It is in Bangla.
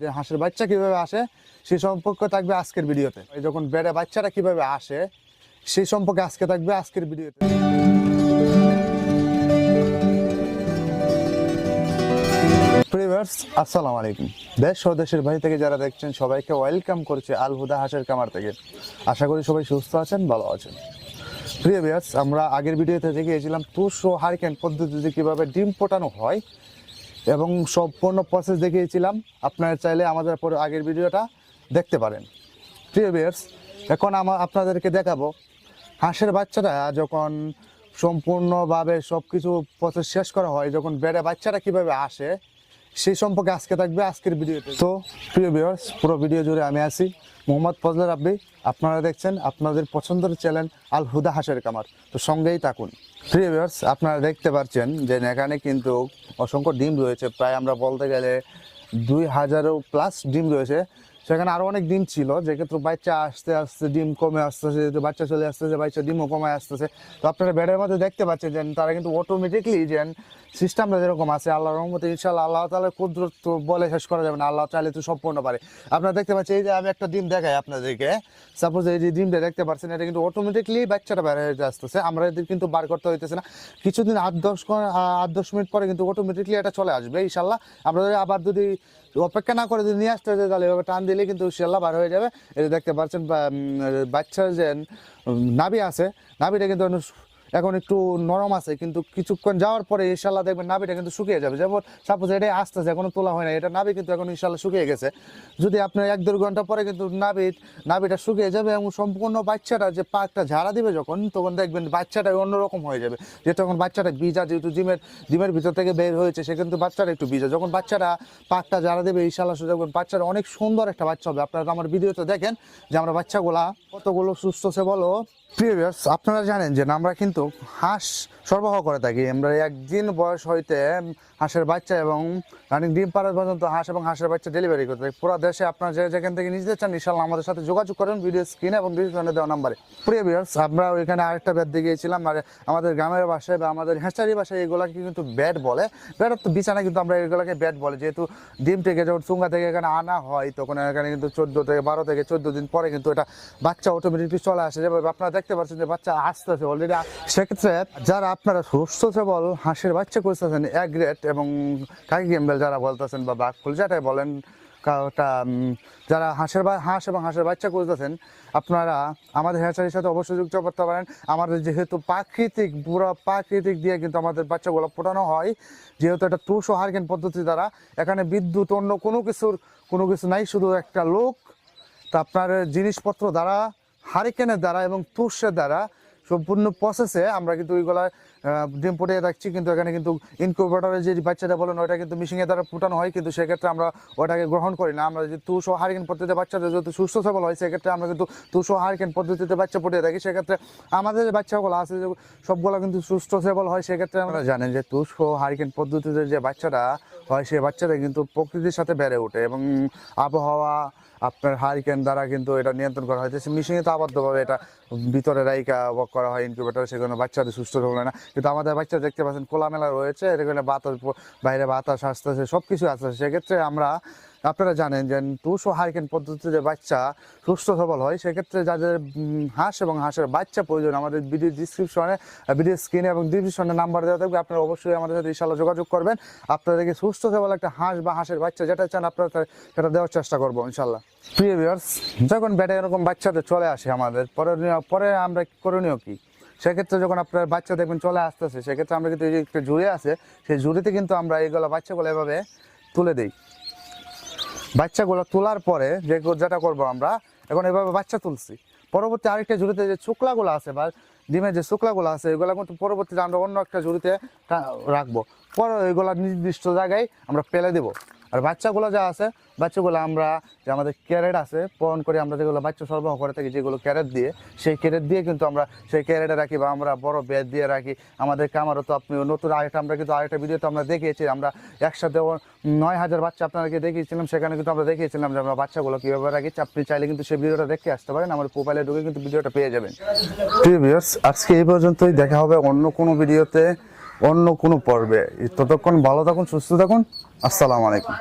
যে হাঁসের বাচ্চা কীভাবে আসে, সেই সম্পর্কে থাকবে আজকের ভিডিওতে। যখন বেড়ে বাচ্চাটা কীভাবে আসে, সেই সম্পর্কে আজকে থাকবে আজকের ভিডিওতে। প্রিভার্স আসসালামু আলাইকুম। দেশ ও দেশের বাইরে থেকে যারা দেখছেন, সবাইকে ওয়েলকাম করছে আল হুদা হাঁসের কামার থেকে। আশা করি সবাই সুস্থ আছেন, ভালো আছেন। প্রিয় ভিউয়ার্স, আমরা আগের ভিডিওতে দেখিয়েছিলাম তুষ ও হারিকেন পদ্ধতিতে কীভাবে ডিম ফোটানো হয় এবং সম্পূর্ণ প্রসেস দেখিয়েছিলাম। আপনারা চাইলে আমাদের পরে আগের ভিডিওটা দেখতে পারেন। প্রিয় ভিউয়ার্স এখন আমার আপনাদেরকে দেখাবো, হাঁসের বাচ্চাটা যখন সম্পূর্ণভাবে সব কিছু প্রসেস শেষ করা হয়, যখন বেড়ে বাচ্চাটা কীভাবে আসে, সেই সম্পর্কে আজকে থাকবে আজকের ভিডিওতে। তো, প্রিয় ভিউয়ার্স পুরো ভিডিও জুড়ে আমি আছি মোহাম্মদ ফজল রাব্বি আপনারা দেখছেন আপনাদের পছন্দের চ্যানেল আল হুদা হাঁসের কামার তো সঙ্গেই থাকুন। প্রিয় আপনারা দেখতে পাচ্ছেন যে এখানে কিন্তু অসংখ্য ডিম রয়েছে। প্রায় আমরা বলতে গেলে দুই হাজারও প্লাস ডিম রয়েছে। সেখানে আরও অনেক ডিম ছিল, যে ক্ষেত্রে বাচ্চা আসতে আসতে ডিম কমে আসতেছে বাচ্চা চলে আসতেছে, বাচ্চা ডিমও কমে আসতেছে। তো আপনারা বেডের মধ্যে দেখতে পাচ্ছেন যে তারা কিন্তু অটোমেটিকলি যে সিস্টেমটা যেরকম আছে আল্লাহ রহমতে ইনশাল্লাহ আল্লাহ তালা কুদরত বলে শেষ করা যাবে না, আল্লাহ চাইলে তো সম্পূর্ণ পারে। আপনারা দেখতে পাচ্ছেন, এই যে আমি একটা ডিম দেখাই আপনাদেরকে। সাপোজ এই যে ডিমটা দেখতে পাচ্ছেন, এটা কিন্তু অটোমেটিকলি বাচ্চাটা বের হয়ে আসতেছে, আমরা এদের কিন্তু বার করতে হইতেছে না। কিছুদিন আট দশ আট দশ মিনিট পরে কিন্তু অটোমেটিকলি এটা চলে আসবে ইনশাল্লাহ আমরা আবার যদি অপেক্ষা না করে যদি নিয়ে আসতে হয়, তাহলে এভাবে টান দিলে কিন্তু ইনশাল্লাহ বার হয়ে যাবে। এটা দেখতে পাচ্ছেন বাচ্চার যে নাভি আছে, নাভিটা কিন্তু এখন একটু নরম আছে, কিন্তু কিছুক্ষণ যাওয়ার পরে ইনশাল্লাহ দেখবেন নাবিটা কিন্তু শুকিয়ে যাবে। যেমন সাপোজ এটাই আসতেছে এখনও তোলা হয় না, এটা নাবি কিন্তু এখন ইনশাল্লাহ শুকিয়ে গেছে। যদি আপনার এক দেড় ঘণ্টা পরে কিন্তু নাভি নাবিটা শুকিয়ে যাবে এবং সম্পূর্ণ বাচ্চাটা যে পাকটা ঝাড়া দিবে যখন, তখন দেখবেন বাচ্চাটা অন্যরকম হয়ে যাবে। যে তখন বাচ্চাটা বীজা যেহেতু জিমের জিমের ভিতর থেকে বের হয়েছে, সে কিন্তু বাচ্চাটা একটু বীজা যখন বাচ্চাটা পাকটা ঝাড়া দেবে ইনশাল্লাহ দেখবেন বাচ্চাটা অনেক সুন্দর একটা বাচ্চা হবে। আপনারা আমার ভিডিওতে দেখেন যে আমরা বাচ্চাগুলা কতগুলো সুস্থ সে ও প্রিভিয়াস আপনারা জানেন যে আমরা কিন্তু হাঁস সরবরাহ করে থাকি। আমরা একদিন বয়স হইতে হাঁসের বাচ্চা এবং রানিং ডিম পাড়া পর্যন্ত হাঁস এবং হাঁসের বাচ্চা ডেলিভারি করতে থাকি। পুরো দেশে আপনারা যে যেখান থেকে নিজেদের চান ইনশাল্লাহ আমাদের সাথে যোগাযোগ করেন ভিডিও স্ক্রিনে এবং ডিসপ্লে দেওয়া নাম্বারে। প্রিভিয়াস আমরা ওইখানে আরেকটা বেড দিয়ে গিয়েছিলাম, আর আমাদের গ্রামের বাসায় বা আমাদের হ্যাঁচারি বাসায় এগুলাকে কিন্তু ব্যাট বলে। ব্যাট তো বিছানা কিন্তু আমরা এগুলোকে ব্যাট বলে। যেহেতু ডিম থেকে যখন চুঙ্গা থেকে এখানে আনা হয়, তখন এখানে কিন্তু চোদ্দ থেকে বারো থেকে চোদ্দ দিন পরে কিন্তু এটা বাচ্চা অটোমেটিকলি চলে আসে। যেভাবে আপনারা দেখতে পাচ্ছেন যে বাচ্চা আসতেছে অলরেডি সেক্ষেত্রে যারা আপনারা সুস্থ সবল, হাঁসের বাচ্চা করতেছেন এক গ্রেড এবং কাকি গেম্বেল যারা বলতেছেন বা বাঘফুল যেটাই বলেন ওটা যারা হাঁসের বা, হাঁস এবং হাঁসের বাচ্চা করতেছেন আপনারা আমাদের হ্যাচারির সাথে অবশ্যই যুক্ত করতে পারেন। আমাদের যেহেতু প্রাকৃতিক, পুরো প্রাকৃতিক দিয়ে কিন্তু আমাদের বাচ্চাগুলো ফোটানো হয়, যেহেতু এটা তুষ ও পদ্ধতি দ্বারা, এখানে বিদ্যুৎ, অন্য কোনো কিছুর, কোনো কিছু নাই, শুধু একটা লোক। তা আপনার জিনিসপত্র দ্বারা হারিকেনের দ্বারা এবং তুষের দ্বারা সম্পূর্ণ প্রসেসে আমরা কিন্তু ওইগুলা ডিম ফুটিয়ে রাখছি। কিন্তু এখানে কিন্তু ইনকিউবেটরের যে বাচ্চাটা বলেন ওটা কিন্তু মিশিংয়ের দ্বারা ফুটানো হয়। কিন্তু সেক্ষেত্রে আমরা ওটাকে গ্রহণ করি না। আমরা যদি তুষ ও হারিকেন পদ্ধতিতে বাচ্চাদের যদি সুস্থ সবল হয়, সেক্ষেত্রে আমরা কিন্তু তুষ ও হারিকেন পদ্ধতিতে বাচ্চা ফুটিয়ে থাকি। সেক্ষেত্রে আমাদের যে বাচ্চাগুলো আছে, যে সবগুলো কিন্তু সুস্থ সবল হয়, সেক্ষেত্রে আমরা জানেন যে তুষ ও হারিকেন পদ্ধতিতে যে বাচ্চাটা হয় সেই বাচ্চাটা কিন্তু প্রকৃতির সাথে বেড়ে ওঠে এবং আবহাওয়া আপনার হারিকেন দ্বারা কিন্তু এটা নিয়ন্ত্রণ করা হয় মেশিনে তো আবদ্ধভাবে এটা ভিতরে রাইকা করা হয় ইনকিউবেটার সেখানে বাচ্চাদের সুস্থ হবে না। কিন্তু আমাদের বাচ্চা দেখতে পাচ্ছেন, খোলামেলা রয়েছে এখানে বাতাস, বাইরে বাতাস আসতেছে সব কিছু আসতেছে। সেক্ষেত্রে আমরা আপনারা জানেন যে টুস ও হারিকেন পদ্ধতিতে যে বাচ্চা সুস্থ সবল হয়, সেক্ষেত্রে যাদের হাঁস এবং হাঁসের বাচ্চা প্রয়োজন, আমাদের ভিডিও ডিসক্রিপশনে ভিডিও স্ক্রিনে এবং ডিসক্রিপশনে নাম্বার দেওয়া থাকবে। আপনারা অবশ্যই আমাদের সাথে ইনশাল্লাহ যোগাযোগ করবেন। আপনাদেরকে সুস্থ সবল একটা হাঁস বা হাঁসের বাচ্চা যেটা চান আপনারা সেটা দেওয়ার চেষ্টা করব ইনশাল্লাহ প্রিয় ভিউয়ার্স যখন ব্যাটে এরকম বাচ্চাদের চলে আসে আমাদের পরে পরে আমরা করণীয় কি? সেক্ষেত্রে যখন আপনার বাচ্চা দেখবেন চলে আসতেছে, সেক্ষেত্রে আমরা কিন্তু একটা ঝুড়ি আছে, সেই ঝুড়িতে কিন্তু আমরা এইগুলো বাচ্চাগুলো এভাবে তুলে দিই। বাচ্চাগুলো তোলার পরে যে যেটা করব আমরা, এখন এভাবে বাচ্চা তুলছি। পরবর্তী আরেকটা ঝুড়িতে যে শুকলাগুলো আছে বা ডিমের যে শুকলাগুলো আছে, এগুলো কিন্তু পরবর্তীতে আমরা অন্য একটা ঝুড়িতে রাখব। পরে এগুলো নির্দিষ্ট জায়গায় আমরা ফেলে দেবো। আর বাচ্চাগুলো যা আছে, বাচ্চাগুলো আমরা যে আমাদের ক্যারেট আছে পূরণ করে আমরা যেগুলো বাচ্চা সরবরাহ করে থাকি, যেগুলো ক্যারেট দিয়ে, সেই ক্যারেট দিয়ে কিন্তু আমরা সেই ক্যারেটে রাখি বা আমরা বড় বেড দিয়ে রাখি। আমাদের কামারও তো আপনি নতুন আরেকটা আমরা কিন্তু আরেকটা ভিডিওতে আমরা দেখিয়েছি, আমরা একসাথে নয় হাজার বাচ্চা আপনাদেরকে দেখিয়েছিলাম, সেখানে কিন্তু আমরা দেখিয়েছিলাম যে আমরা বাচ্চাগুলো কীভাবে রাখি। আপনি চাইলে কিন্তু সেই ভিডিওটা দেখে আসতে পারেন, আমার প্রোফাইলে ঢুকে কিন্তু ভিডিওটা পেয়ে যাবেন। আজকে এই পর্যন্তই, দেখা হবে অন্য কোনো ভিডিওতে অন্য কোনো পর্বে। ততক্ষণ ভালো থাকুন, সুস্থ থাকুন, আসসালামু আলাইকুম।